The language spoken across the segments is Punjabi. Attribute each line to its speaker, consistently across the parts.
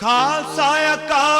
Speaker 1: Kasaya ka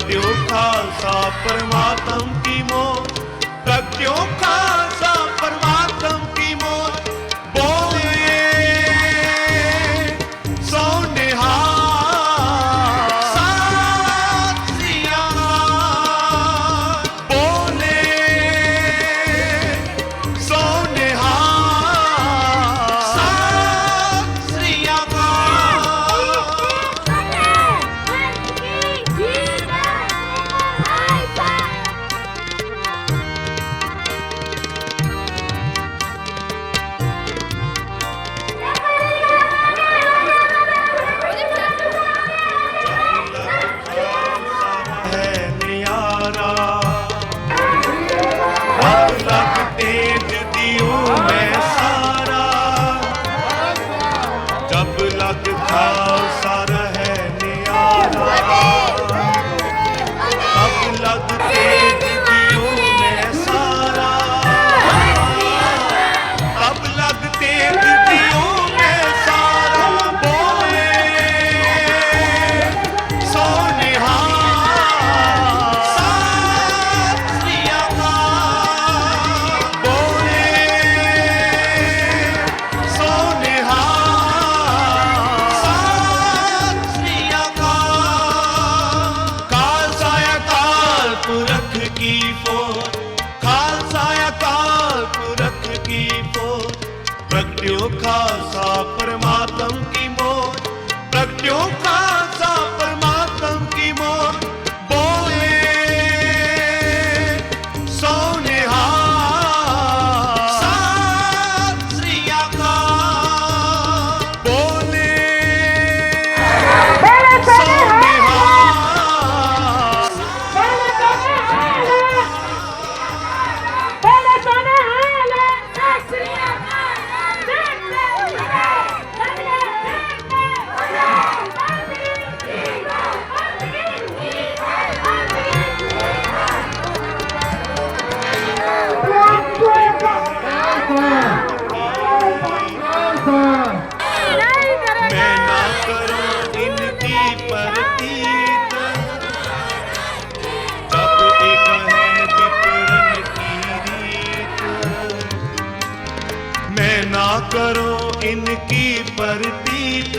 Speaker 1: ਪ੍ਰਗਟਿਓ ਖਾਲਸਾ ਪਰਮਾਤਮ ਕੀ ਮੋਹ ਪ੍ਰਗਟਿਓ ਖਾਲਸਾ Hara प्रत्योखा सा परमात्म की मौत प्रगट्यो का ਅਤੀਤ ਜਪ ਇਕ ਹੈ ਬਿਪਰਨ ਕੀ ਰੀਤ ਮੈਂ ਨਾ ਕਰੋ ਇਨਕੀ ਪਰਤੀਤ